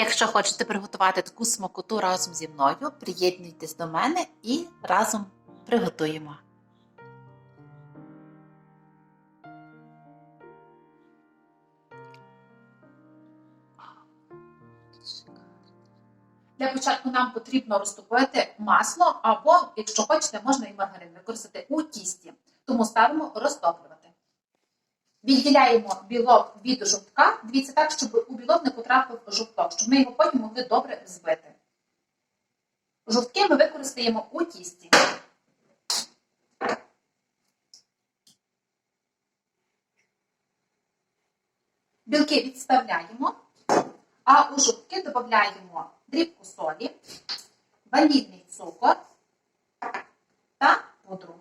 Якщо хочете приготувати таку смакоту разом зі мною, приєднуйтесь до мене і разом приготуємо. Для початку нам потрібно розтопити масло, або, якщо хочете, можна і маргарин використати у тісті. Тому ставимо розтоплювати. Відділяємо білок від жовтка. Дивіться так, щоб у білок не потрапив жовток, щоб ми його потім могли добре збити. Жовтки ми використаємо у тісті. Білки відставляємо, а у жовтки додаємо дрібку солі, ванільний цукор та пудру.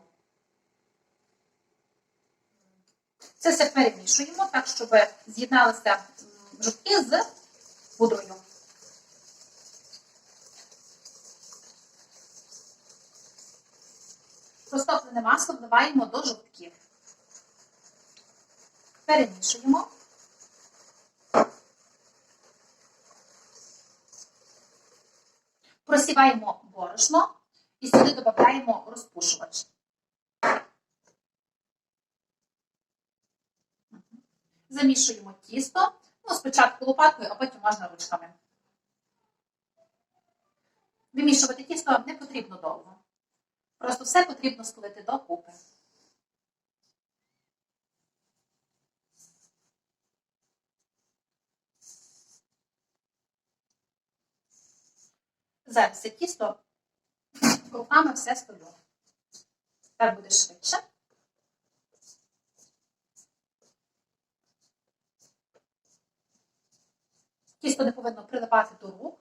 Це все перемішуємо так, щоб з'єдналися жовтки з пудрою. Розтоплене масло вливаємо до жовтків. Перемішуємо. Просіваємо борошно і сюди додаємо розпушувач. Замішуємо тісто. Ну, спочатку лопаткою, а потім можна ручками. Вимішувати тісто не потрібно довго. Просто все потрібно стулити докупи. Зараз це тісто руками все столю. Так буде швидше. Тісто не повинно прилипати до рук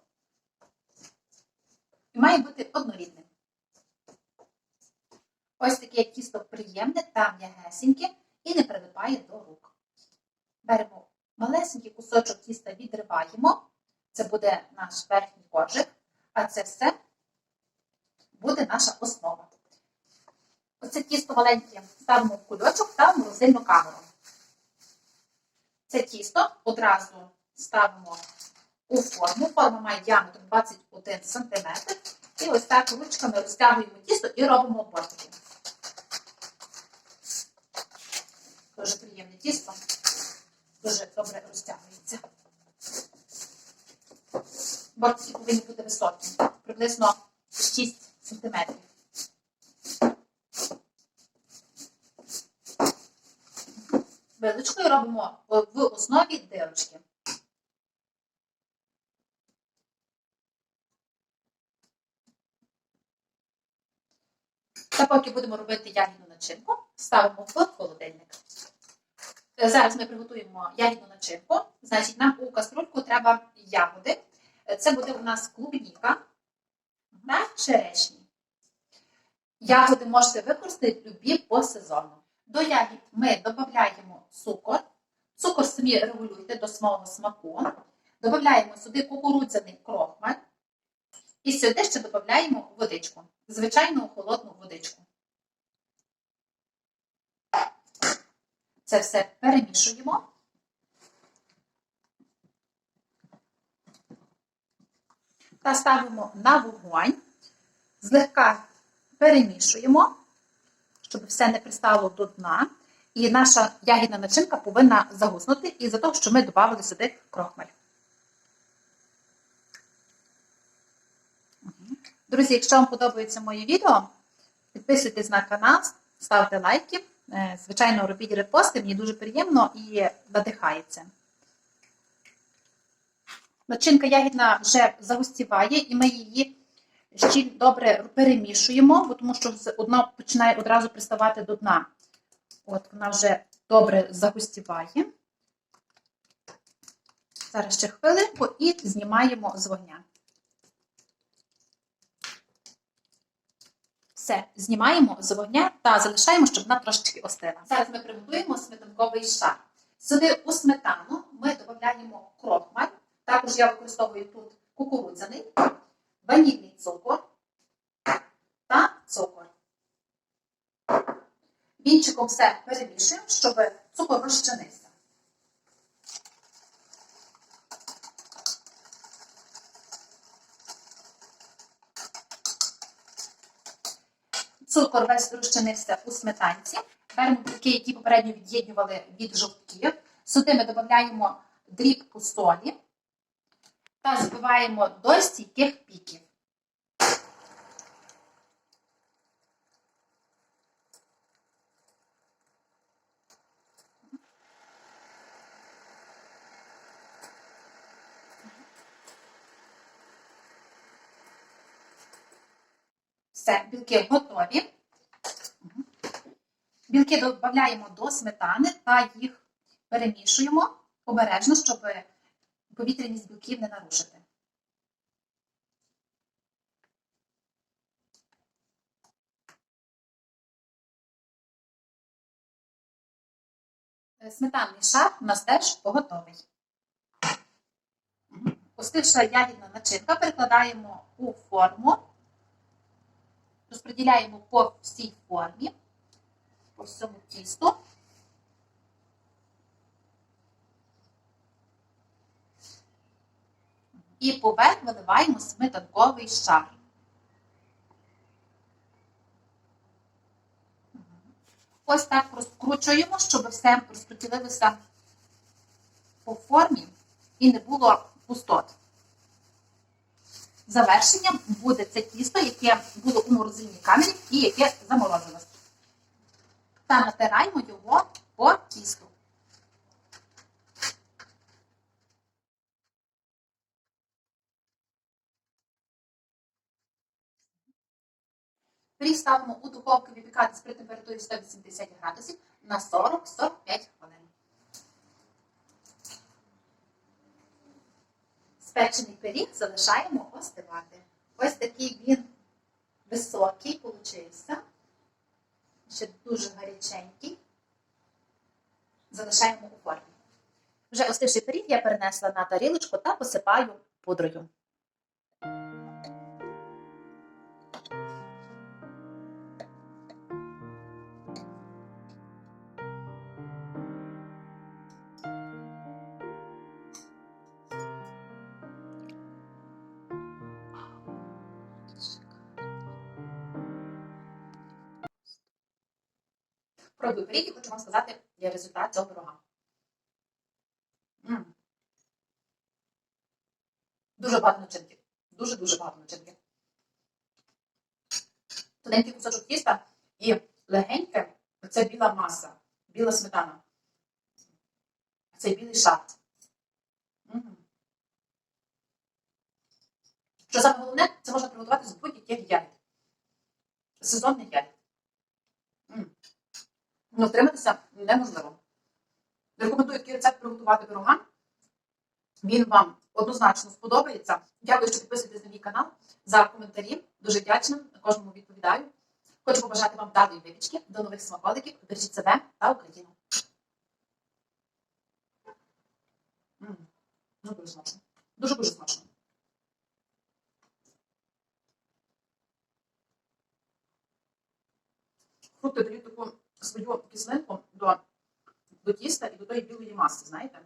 і має бути однорідним. Ось таке тісто приємне та м'ягесеньке і не прилипає до рук. Беремо малесенький кусочок тіста, відриваємо. Це буде наш верхній коржик, а це все буде наша основа. Оце тісто маленьке ставимо в кульочок та в морозильну камеру. Це тісто одразу ставимо у форму. Форма має діаметр 21 см. І ось так ручками розтягуємо тісто і робимо бортики. Дуже приємне тісто. Дуже добре розтягується. Бортики повинні бути високі, приблизно 6 см. Вилочкою робимо в основі дирочки. Та поки будемо робити ягідну начинку, ставимо в холодильник. Е, Зараз ми приготуємо ягідну начинку. Значить, нам у каструльку треба ягоди. Е, Це буде у нас клубніка та черешні. Ягоди можете використати любі по сезону. До ягід ми додаємо цукор. Цукор самі регулюйте до свого смаку. Додаємо сюди кукурудзяний крохмаль. І сюди ще додаємо водичку. Звичайну холодну водичку. Це все перемішуємо. Та ставимо на вогонь. Злегка перемішуємо, щоб все не пристало до дна. І наша ягідна начинка повинна загуснути із-за того, що ми додали сюди крохмаль. Друзі, якщо вам подобається моє відео, підписуйтесь на канал, ставте лайки. Е, Звичайно, робіть репости, мені дуже приємно і надихається. Начинка ягідна вже загустіває, і ми її ще добре перемішуємо, бо тому що вона починає одразу приставати до дна. От вона вже добре загустіває. Зараз ще хвилинку і знімаємо з вогня. Все, знімаємо з вогня та залишаємо, щоб вона трошечки остила. Зараз ми приготуємо сметанковий шар. Сюди у сметану ми додаємо крохмаль. Також я використовую тут кукурудзяний, ванільний цукор та цукор. Вінчиком все перемішуємо, щоб цукор розчинився. Цукор весь розчинився у сметанці. Беремо білки, які попередньо від'єднювали від жовтків. Сюди ми додаємо дрібку солі та збиваємо до стійких піків. Все, білки готові. Білки додаємо до сметани та їх перемішуємо обережно, щоб повітряність білків не нарушити. Е, Сметанний шар у нас теж готовий. Остивша ягідна начинка перекладаємо у форму, розподіляємо по всій формі, по всьому тісту. І поверх виливаємо сметанковий шар. Ось так розкручуємо, щоб все розподілилося по формі і не було пустот. Завершенням буде це тісто, яке було у морозильній камері і яке заморозилось. Та натираємо його по тісту. Пиріг ставимо у духовку випікатись при температурі 180 градусів на 40-45 хвилин. Спечений пиріг залишаємо остивати. Ось такий він високий получився. Ще дуже гаряченький. Залишаємо у формі. Вже остивший пиріг я перенесла на тарілочку та посипаю пудрою. Пробую пиріг і хочу вам сказати результат цього пирога. Дуже багато начинки. Дуже-дуже багато начинки. Тоненький кусочок тіста і легеньке це біла маса, біла сметана. Це білий шат. М. Що саме головне, це можна приготувати з будь-яких ягід. Сезонних ягід. Ну, втриматися неможливо. Рекомендую такий рецепт приготувати пирога. Він вам однозначно сподобається. Дякую, що підписуєтесь на мій канал за коментарі. Дуже вдячна. Кожному відповідаю. Хочу побажати вам вдалої випічки. До нових смаколиків. Бережіть себе та Україну. Ну, дуже смачно. Дуже-дуже смачно. Фрукти дають таку свою кислинку до, до тіста і до тої білої маси, знаєте?